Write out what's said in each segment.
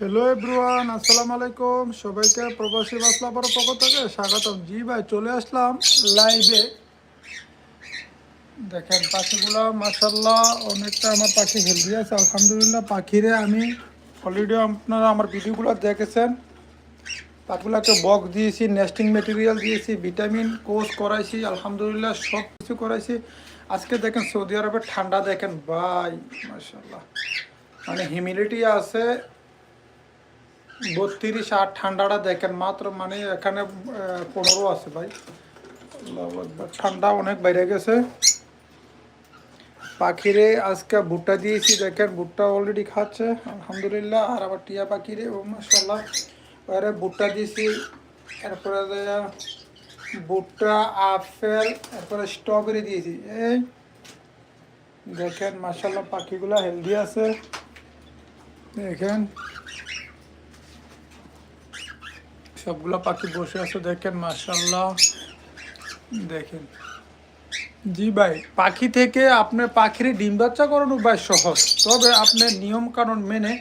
Hello everyone আসসালামু আলাইকুম সবাইকে প্রবাসী বাসলাপার পক্ষ থেকে স্বাগতম। জি ভাই, চলে আসলাম লাইভে দেখেন, পাখিগুলো মাসাল্লাহ অনেকটা আমার পাখি হেলদি আছে। আলহামদুলিল্লাহ, পাখিরে আমি অলরেডি আপনারা আমার ভিডিওগুলো দেখেছেন। পাখিগুলোকে বক্স দিয়েছি নেস্টিং মেটেরিয়াল দিয়েছি ভিটামিন কোর্স করাইছি, আলহামদুলিল্লাহ সব কিছু করাইছি। আজকে দেখেন, সৌদি আরবের ঠান্ডা দেখেন। ভাই মাসাল্লাহ মানে হিউমিডিটি আছে বত্রিশ আর ঠান্ডাটা দেখেন, মাত্র মানে এখানে পনেরো আছে ভাই। ঠান্ডা অনেক বাইরে গেছে। পাখিরে আজকে ভুট্টা দিয়েছি, দেখেন ভুট্টা অলরেডি খাচ্ছে, আলহামদুলিল্লাহ। আর আবার টিয়া পাখিরে, ও মাসাল্লাহ এবারে ভুট্টা দিয়েছি, এরপরে ভুট্টা, আপেল, এরপরে স্ট্রবেরি দিয়েছি। এই দেখেন মাসাল্লাহ পাখিগুলো হেলদি আছে। দেখেন। সবগুলো পাখি বসে আছে দেখেন মাশাল্লাহ দেখেন। জি ভাই, পাখি থেকে আপনার পাখির ডিম বাচ্চা করানো ভাই সহজ, তবে আপনার নিয়ম কানুন মেনে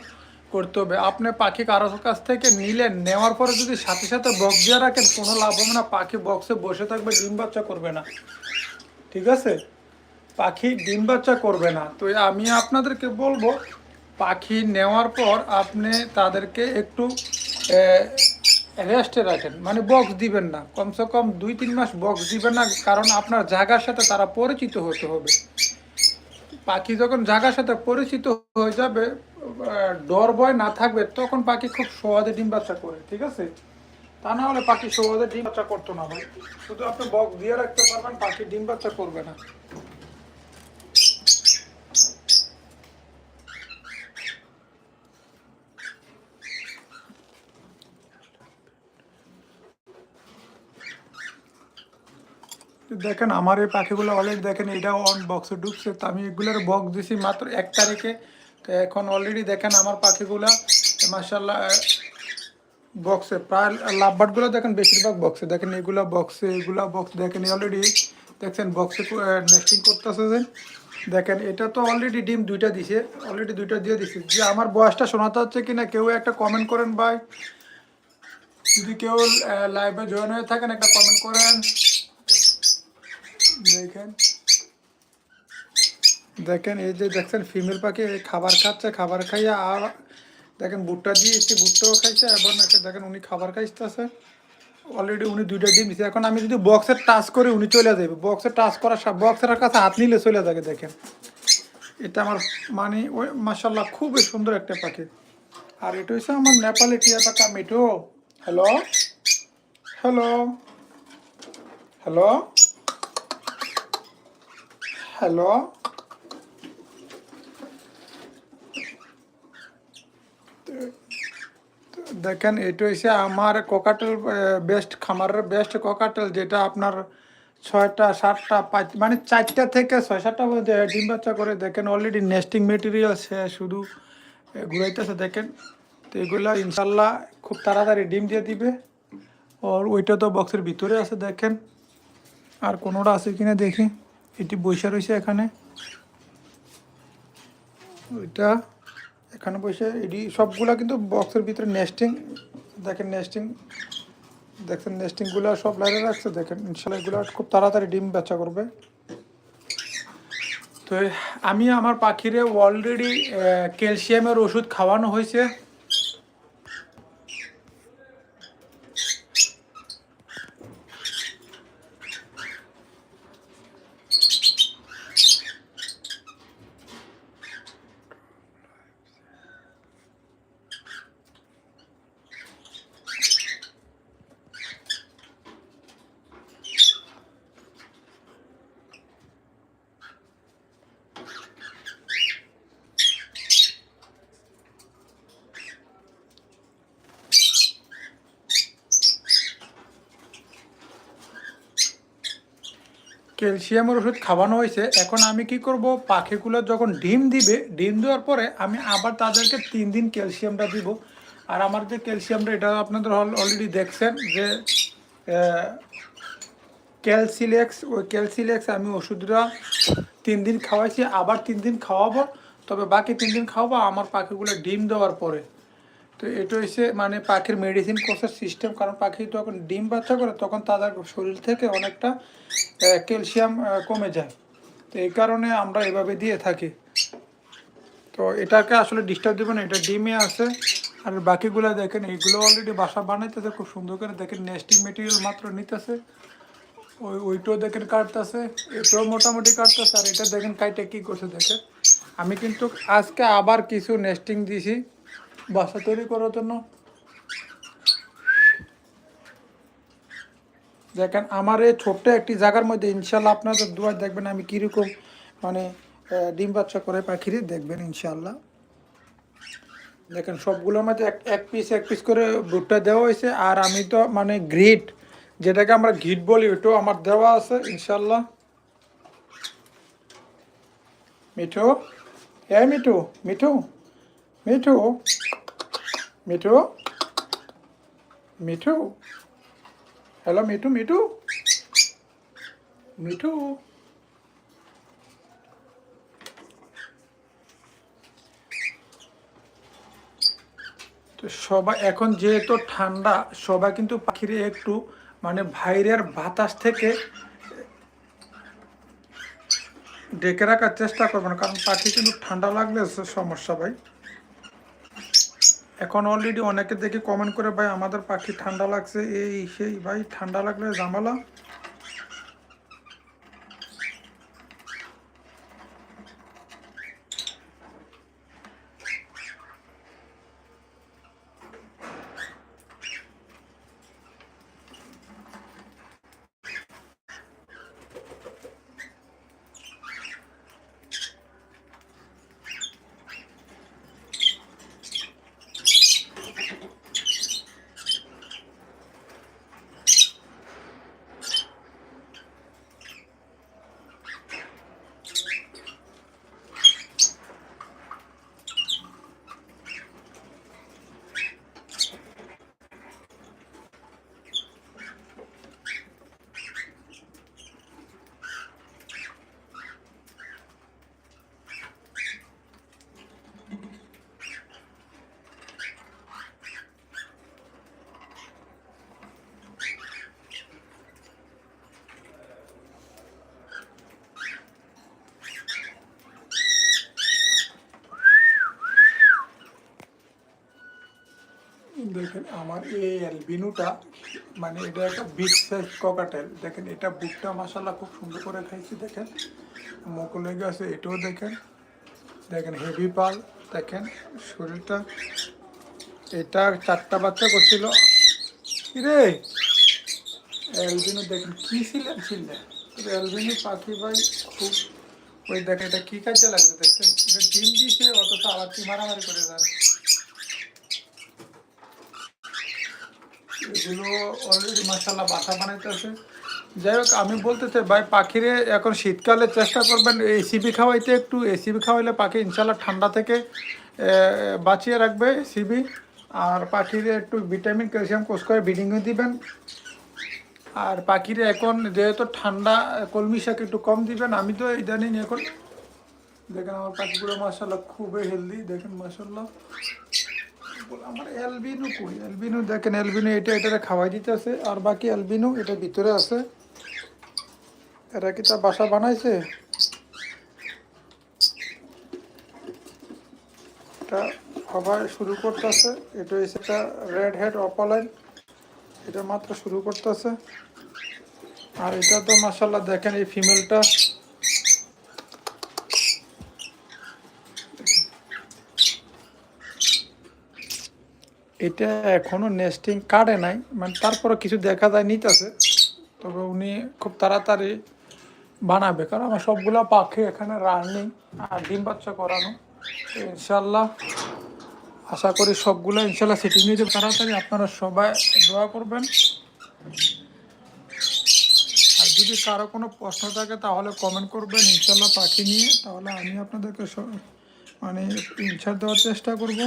করতে হবে। আপনি পাখি কারোর কাছ থেকে নিলেন, নেওয়ার পরে যদি সাথে সাথে বক্স দিয়ে রাখেন, কোনো লাভ হবে না। পাখি বক্সে বসে থাকবে, ডিম বাচ্চা করবে না। ঠিক আছে? পাখি ডিম বাচ্চা করবে না। তো আমি আপনাদেরকে বলব, পাখি নেওয়ার পর আপনি তাদেরকে একটু রেস্টে রাখেন। মানে বক্স দিবেন না। কমসে কম দুই, তিন মাস বক্স দিবেন না, কারণ আপনার জায়গার সাথে তারা পরিচিত হতে হবে। পাখি যখন জায়গার সাথে পরিচিত হয়ে যাবে ডর ভয় না থাকবে, তখন পাখি খুব সহজে ডিম বাচ্চা করে, ঠিক আছে? তা না হলে পাখি সহজে ডিম বাচ্চা করতো না ভাই। শুধু আপনি বক্স দিয়ে রাখতে পারবেন, পাখি ডিম বাচ্চা করবে না। দেখেন, আমার এই পাখিগুলো অলরেডি দেখেন এটা অন বক্সে ঢুকছে। তো আমি এগুলোর বক্স দিছি মাত্র এক তারিখে। তো এখন অলরেডি দেখেন, আমার পাখিগুলা মার্শাল্লাহ বক্সে প্রায় লাভবার্ডগুলো দেখেন, বেশিরভাগ বক্সে দেখেন, এগুলা বক্সে এগুলা বক্স দেখেন অলরেডি দেখছেন বক্সে নেস্টিং করতেছে যে। দেখেন, এটা তো অলরেডি ডিম দুইটা দিছে অলরেডি দুইটা দিয়ে দিছে। যে আমার বয়সটা শোনাতে হচ্ছে কিনা, কেউ একটা কমেন্ট করেন ভাই। যদি কেউ লাইভে জয়েন হয়ে থাকেন, একটা কমেন্ট করেন। দেখেন। দেখেন, এই যে দেখছেন ফিমেল পাখি খাবার খাচ্ছে, খাবার খাইয়া আর দেখেন, ভুট্টা দিয়েছি ভুট্টাও খাইছে, এবং একটা দেখেন, উনি খাবার খাইতেছে। অলরেডি উনি দুইটা ডিম দিচ্ছে এখন আমি যদি বক্সের টাচ করি, উনি চলে যাবে। বক্সের টাচ করার বক্সের কাছে হাত নিলে চলে যাবে, দেখেন। এটা আমার মানে ওই মাসাল্লাহ খুবই সুন্দর একটা পাখি। আর এটা হচ্ছে আমার নেপালি টিয়া পাখা মিঠো। Hello hello hello hello. দেখেন, এটা হচ্ছে আমার কোকাটেল বেস্ট খামারের বেস্ট কোকাটেল যেটা আপনার ছয়টা, সাতটা, পাঁচ মানে চারটা থেকে ছয়, সাতটা ডিম বাচ্চা করে দেখেন অলরেডি নেস্টিং মেটেরিয়াল সে শুধু ঘুরাইতেছে, দেখেন। তো এগুলা ইনশাল্লাহ খুব তাড়াতাড়ি ডিম দিয়ে দিবে। আর ওইটা তো বক্সের ভিতরে আছে, দেখেন। আর কোনোটা আছে কিনা দেখি। এটি বসে রয়েছে এখানে। ওইটা এখানে বসে, এটি সবগুলা কিন্তু বক্সের ভিতরে নেস্টিং দেখেন নেস্টিং দেখেন নেস্টিংগুলো সব লাইনে রাখছে, দেখেন ইনশাল্লাহ এগুলো খুব তাড়াতাড়ি ডিম বাচ্চা করবে। তো আমি আমার পাখিরে অলরেডি ক্যালসিয়ামের ওষুধ খাওয়ানো হয়েছে। ক্যালসিয়ামের ওষুধ খাওয়ানো হয়েছে, এখন আমি কি করব? পাখিগুলো যখন ডিম দিবে, ডিম দেওয়ার পরে আমি আবার তাদেরকে তিন দিন ক্যালসিয়ামটা দিব। আর আমার যে ক্যালসিয়ামটা, এটা আপনাদের অলরেডি দেখছেন যে ক্যালসিলেক্স, ওই ক্যালসিলেক্স আমি ওষুধটা তিন দিন খাওয়াইছি, আবার তিন দিন খাওয়াবো। তবে বাকি তিন দিন খাওয়াবো, আমার পাখিগুলো ডিম দেওয়ার পরে। তো এটা হচ্ছে মানে পাখির মেডিসিন কোর্সের সিস্টেম কারণ পাখি যখন ডিম বাচ্চা করে, তখন তাদের শরীর থেকে অনেকটা ক্যালসিয়াম কমে যায়। তো এই কারণে আমরা এভাবে দিয়ে থাকি। তো এটাকে আসলে ডিস্টার্ব দেবো না, এটা ডিমে আছে। আর বাকিগুলো দেখেন এইগুলো অলরেডি বাসা বানাইতেছে, খুব সুন্দর করে। দেখেন নেস্টিং মেটেরিয়াল মাত্র নিতেছে। ওই, ওইটাও দেখেন কাটতেছে, এটাও মোটামুটি কাটতেছে। আর এটা দেখেন কাইটে কী করছে, দেখেন। আমি কিন্তু আজকে আবার কিছু নেস্টিং দিছি। বাসা তৈরি করার জন্য। দেখেন, আমার এই ছোট্ট একটি জায়গার মধ্যে ইনশাল্লাহ আপনাদের দুয়ার দেখবেন আমি কীরকম মানে ডিম বাচ্চা করে পাখিরে দেখবেন ইনশাল্লাহ। দেখেন, সবগুলোর মধ্যে এক এক পিস এক পিস করে ভুট্টা দেওয়া হয়েছে। আর আমি তো মানে গ্রিট যেটাকে আমরা ঘিট বলি ওটাও আমার দেওয়া আছে ইনশাল্লাহ। মিঠু? হ্যাঁ মিঠু মিঠু? মিঠু মিঠু মিঠু হ্যালো মিঠু মিঠু মিঠু তো সবাই এখন যেহেতু ঠান্ডা, সবাই কিন্তু পাখির একটু মানে বাইরের বাতাস থেকে ডেকে রাখার চেষ্টা করবেন কারণ পাখি কিন্তু ঠান্ডা লাগলে সমস্যা ভাই। এখন অলরেডি অনেকে দেখে কমেন্ট করে, ভাই, আমাদের পাখি ঠান্ডা লাগছে, এই সেই, ভাই, ঠান্ডা লাগলে জামালা দেখেন আমার এই অ্যালবিনুটা মানে এটা একটা বিগ সাইজ ককাটেল। দেখেন, এটা বুকটা মশালা খুব সুন্দর করে খাইছি, দেখেন। মুখ লেগে আছে এটাও দেখেন। দেখেন, হেভি পাল, দেখেন, শরীরটা। এটা চারটা বাচ্চা করছিল। রে অ্যালবিনু, দেখেন, কী ছিলেন ছিলেন? অ্যালবিনু পাখি ভাই, খুব ওই দেখেন, এটা কী কাজে লাগবে দেখছেন এটা ডিম দিছে, অথচ আবার কি মারামারি করে দেন এগুলো অলরেডি মাসাল্লাহ বাসা বানাইতেছে যাই হোক, আমি বলতে চাই ভাই, পাখিরে এখন শীতকালে চেষ্টা করবেন এসিবি খাওয়াইতে একটু। এসিবি খাওয়াইলে পাখি ইনশাল্লাহ ঠান্ডা থেকে বাঁচিয়ে রাখবে এসিবি আর পাখিরে একটু ভিটামিন, ক্যালসিয়াম, কোষ করে ব্রিডিংও দিবেন। আর পাখিরে এখন যেহেতু ঠান্ডা, কলমি শাক একটু কম দিবেন, আমি তো ইদানিং এখন, দেখেন আমার পাখিগুলো মাসাল্লাহ খুবই হেলদি দেখেন মাসাল্লাহ আমার অ্যালবিনু কই? দেখেন এটা এটা খাওয়াই আর বাকি এটা ভিতরে আছে। এরা বাসা বানাইছে? এটা শুরু এটা হচ্ছে একটা রেড হেড এটা মাত্র শুরু করতেছে। আর এটা তো মাসাল্লাহ দেখেন এই ফিমেলটা এটা এখনও নেস্টিং কাটে নাই মানে তারপরে কিছু দেখা যায়, নিতেছে। তবে উনি খুব তাড়াতাড়ি বানাবে, কারণ আমার সবগুলো পাখি এখানে রানিং আর ডিম বাচ্চা করানো। ইনশাল্লাহ আশা করি সবগুলো ইনশাল্লাহ সেটিং নিয়ে তাড়াতাড়ি আপনারা সবাই দোয়া করবেন। আর যদি কারও কোনো প্রশ্ন থাকে, তাহলে কমেন্ট করবেন ইনশাল্লাহ পাখি নিয়ে। তাহলে আমি আপনাদেরকে মানে ইনসার দেওয়ার চেষ্টা করব।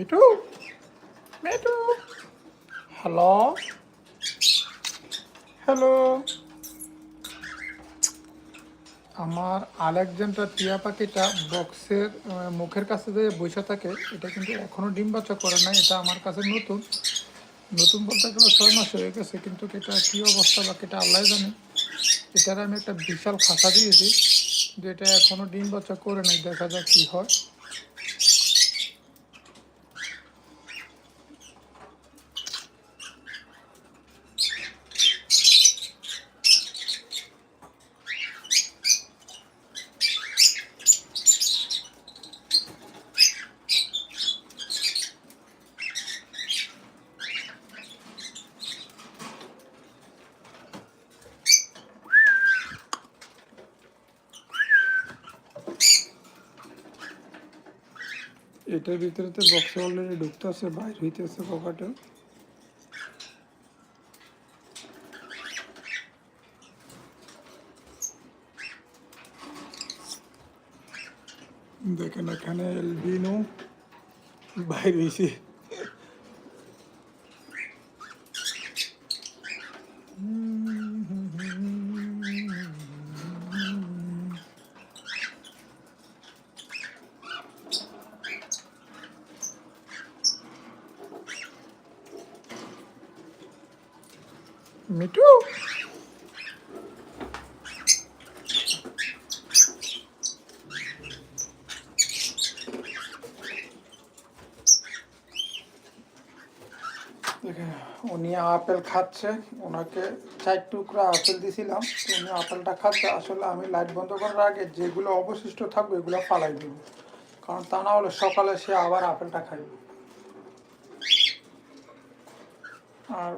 মিঠু মিঠু। হ্যালো। হ্যালো। আমার আলেকজান্ডার টিয়া পাখিটা বক্সের মুখের কাছে যে বসে থাকে, এটা কিন্তু এখনও ডিম বাচ্চা করে নাই, এটা আমার কাছে নতুন। নতুন বলতে গেলে ছয় মাস হয়ে গেছে, কিন্তু এটা কী অবস্থা বা এটা আল্লাহ জানে। এটার আমি একটা বিশাল খাতা দিয়েছি যেটা এখনও ডিম বাচ্চা করে নাই, দেখা যাক কী হয় এটার ভিতরে বক্স অলরেডি ঢুকতে আছে বাইর হইতেছে পকেটে দেখেন এখানে এলবিনো বাইর হয়েছে মিঠু দেখেন, উনি আপেল খাচ্ছে, ওনাকে চার টুকরা আপেল দিছিলাম, উনি আপেলটা খাচ্ছে। আসলে আমি লাইট বন্ধ করার আগে যেগুলো অবশিষ্ট থাকবে, এগুলো ফালাই দিব। কারণ তা না হলে সকালে সে আবার আপেলটা খাইবে। আর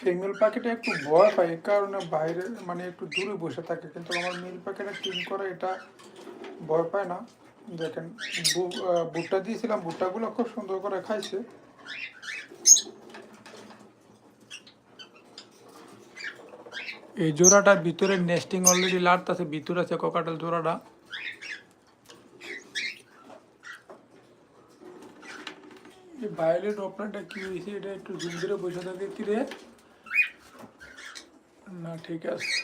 ফিমেল পাখিটা একটু ভয় পায়, এই কারণে বাইরে মানে একটু দূরে বসে থাকে। কিন্তু আমার মেল পাখিটা টিম করে, এটা ভয় পায় না। দেখেন ভুট্টা দিয়েছিলাম, ভুট্টাগুলো খুব সুন্দর করে খাইছে। এই জোড়াটার ভিতরে নেস্টিং অলরেডি লাড়তাছে ভিতরে আছে কোকাটাল জোড়াটা। ভায়োলেট অপনাটা কি হয়েছে, এটা একটু জুম ধরে বসে থাকে কি রে না, ঠিক আছে।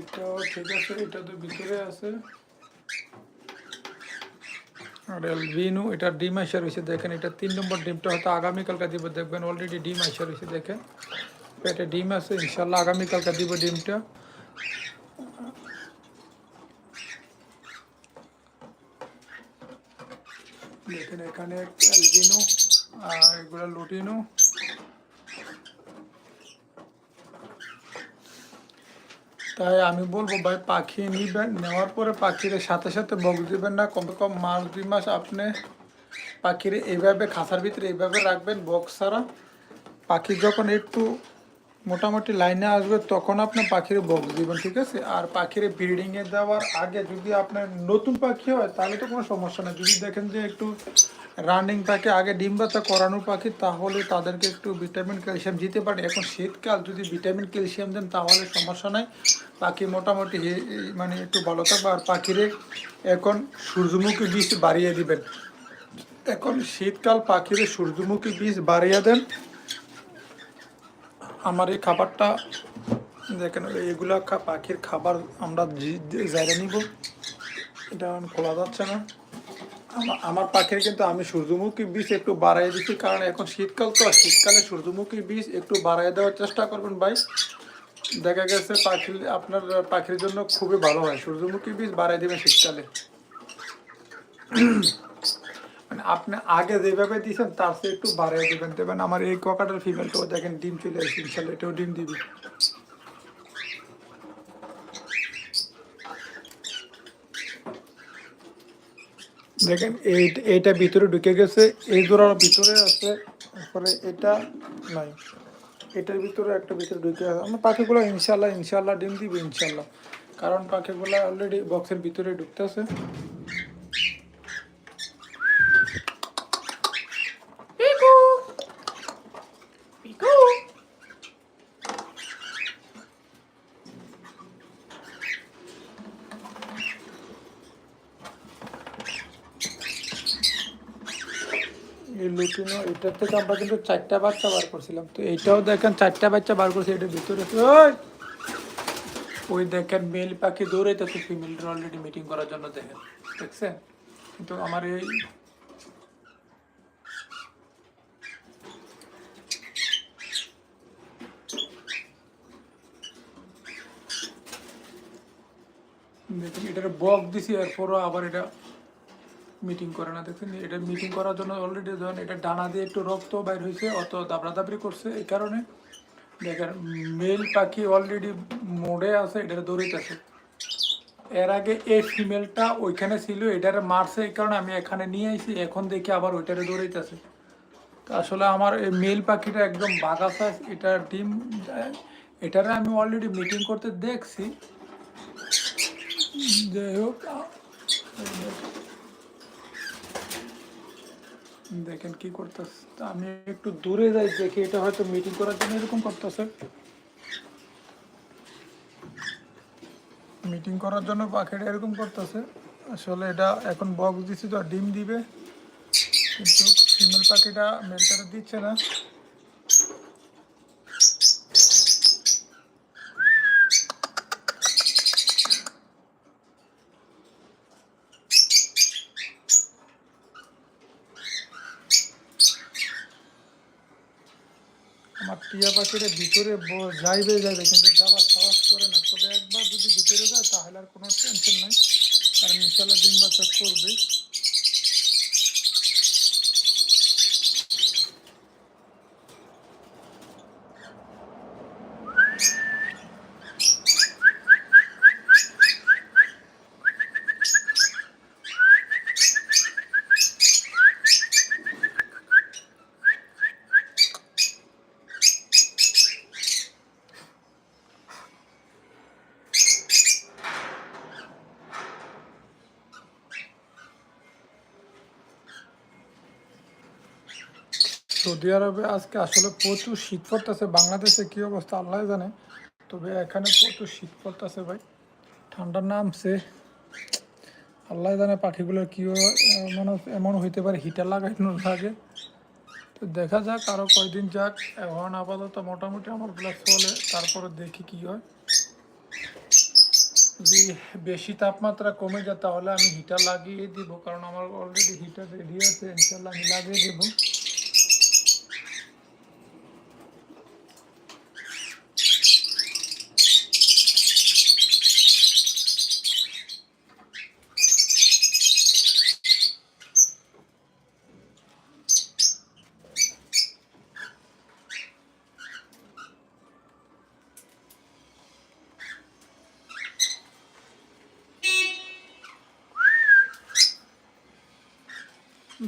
এটাও ঠিক আছে, এটা তো ভিতরে আছে। আর এলভিনু এটা ডিম আইসা রয়েছে, দেখেন, এটা তিন নম্বর ডিমটা হয়তো আগামীকালকে দিব, দেখবেন অলরেডি ডিম আইসা রয়েছে, দেখেন। পেটে ডিম আছে ইনশাল্লাহ আগামীকালকে দিব ডিমটা। দেখেন, এখানে অ্যালবিনো আর এগুলো লুটিনো। তাই আমি বলব ভাই, পাখি নিবেন, নেওয়ার পরে পাখির সাথে সাথে বক দিবেন না। কমে কম মাস, দুই মাস আপনি পাখির এইভাবে, খাঁচার ভিতরে এইভাবে রাখবেন বক্স ছাড়া। পাখি যখন একটু মোটামুটি লাইনে আসবে, তখন আপনি পাখির বক দিবেন, ঠিক আছে? আর পাখির ব্রিডিংয়ে দেওয়ার আগে যদি আপনার নতুন পাখি হয়, তাহলে তো কোনো সমস্যা নেই। যদি দেখেন যে একটু রানিং পাখি আগে ডিম বাচ্চা করানো পাখি, তাহলে তাদেরকে একটু ভিটামিন ক্যালসিয়াম দিতে পারে। এখন শীতকাল, যদি ভিটামিন ক্যালসিয়াম দেন, তাহলে সমস্যা নাই। পাখি মোটামুটি মানে একটু ভালো থাকবে। আর পাখিরে এখন সূর্যমুখী বীজ বাড়িয়ে দিবেন। এখন শীতকাল, পাখিরে সূর্যমুখী বীজ বাড়িয়ে দেন। আমার এই খাবারটা, দেখেন, এগুলা পাখির খাবার আমরা জায়গা নিব। এটা খোলা যাচ্ছে না। আমার পাখির কিন্তু আমি সূর্যমুখী বীজ একটু বাড়াই দিচ্ছি কারণ এখন শীতকাল তো শীতকালে সূর্যমুখী বীজ একটু বাড়াই দেওয়ার চেষ্টা করবেন ভাই। দেখা গেছে পাখি আপনার পাখির জন্য খুবই ভালো হয়, সূর্যমুখী বীজ বাড়াই দেবেন শীতকালে। মানে আপনি আগে যেভাবে দিয়েছেন, তার চেয়ে একটু বাড়িয়ে দেবেন। দেবেন আমার এই ককাটার ফিমেলটাও দেখেন, ডিম চলে আসছে, ইনশাল্লাহ এটাও ডিম দিবি। দেখেন, এই এইটা ভিতরে ঢুকে গেছে, এই জোড়ার ভিতরে আছে, তারপরে এটা নাই। এটার ভিতরে একটা ভিতরে ঢুকে আছে। আমার পাখিগুলো ইনশাল্লাহ ইনশাল্লাহ ডিম দিবি ইনশাল্লাহ কারণ পাখিগুলো অলরেডি বক্সের ভিতরে ঢুকতে আছে পিকু পিকু এই লুটিনো এটার থেকে আমরা কিন্তু চারটা বাচ্চা বার করছিলাম। তো এইটাও দেখেন, চারটা বাচ্চা বার করছি এটার ভিতরে ওই! দেখেন, মেল পাখি দৌড়াইতেছে ফিমেলটা অলরেডি মিটিং করার জন্য দেখেন। দেখছেন? কিন্তু আমার এই দেখুন, এটার বক দিছি, এরপরও আবার এটা মিটিং করে না। দেখছেন, এটা মিটিং করার জন্য অলরেডি ধরেন এটা ডানা দিয়ে একটু রক্ত বাইর হয়েছে, অত দাবড়া দাবড়ি করছে। এই কারণে দেখেন মেল পাখি অলরেডি মোড়ে আছে, এটার দৌড়িতেছে এর আগে এই ফিমেলটা ওইখানে ছিল, এটারে মারছে, এই কারণে আমি এখানে নিয়ে আইছি, এখন দেখি আবার ওইটারে দৌড়াইতেছে তো আসলে আমার এই মেল পাখিটা একদম বাঘা সাইজ এটা ডিম। এটারে আমি অলরেডি মিটিং করতে দেখছি। যাই হোক দেখেন কি করতেছে। আমি একটু দূরে যাই, দেখি এটা হয়তো মিটিং করার জন্য এরকম করতেছে। মিটিং করার জন্য পাখিটা এরকম করতেছে। আসলে এটা এখন বক্স দিছি, তো ডিম দিবে। কিন্তু ফিমেল পাখিটা মেলটারে দিচ্ছে না। আমার টিয়া পাখিটা ভিতরে যাইবে যাইবে, কিন্তু যাওয়ার সাহস করে না। তবে একবার যদি ভিতরে যায়, তাহলে আর কোনো টেনশন নাই। কারণ ইনশাল্লাহ ডিম বাচ্চা করবে সৌদি আরবে আজকে আসলে প্রচুর শীত পড়তেছে। বাংলাদেশে কি অবস্থা আল্লাহ জানে। তবে এখানে প্রচুর শীত পড়তেছে ভাই। ঠান্ডা নামছে। আল্লাহ জানে পাখিগুলোর কি মানে এমন হইতে পারে, হিটার লাগাইনো লাগে তো দেখা যাক আরও কয়দিন যাক। এখন আপাতত মোটামুটি আমারগুলো চলে, তারপরে দেখি কি হয়। যদি বেশি তাপমাত্রা কমে যায়, তাহলে আমি হিটার লাগিয়ে দিব, কারণ আমার অলরেডি হিটার রেডি আছে ইনশাল্লাহ আমি লাগিয়ে দেবো।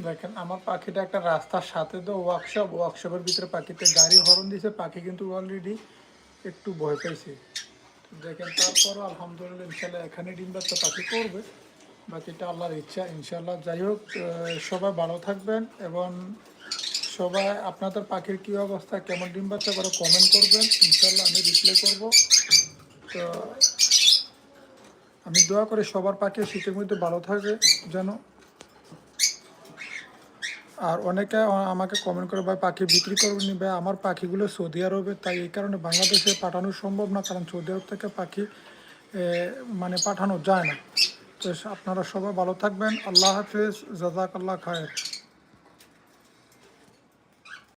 দেখেন, আমার পাখিটা একটা রাস্তার সাথে তো ওয়ার্কশপ ওয়ার্কশপের ভিতরে পাখিতে গাড়ি হরন দিয়েছে পাখি কিন্তু অলরেডি একটু ভয় পাইছে। তো দেখেন, তারপরও আলহামদুলিল্লাহ ইনশাল্লাহ এখানে ডিম বাচ্চা পাখি করবে। বাকিটা আল্লাহর ইচ্ছা, ইনশাল্লাহ যাই হোক সবাই ভালো থাকবেন এবং সবাই আপনাদের পাখির কী অবস্থা, কেমন ডিম বাচ্চা করে কমেন্ট করবেন। ইনশাল্লাহ আমি রিপ্লাই করব। তো আমি দোয়া করি সবার পাখি শীতের মধ্যে ভালো থাকে যেন আর অনেকে আমাকে কমেন্ট করে, ভাই, পাখি বিক্রি করবেন ভাই, আমার পাখিগুলো সৌদি আরবে, তাই এই কারণে বাংলাদেশে পাঠানো সম্ভব না, কারণ সৌদি আরব থেকে পাখি মানে পাঠানো যায় না। তো আপনারা সবাই ভালো থাকবেন। আল্লাহ হাফিজ। জাজাক আল্লাহ খায়ের।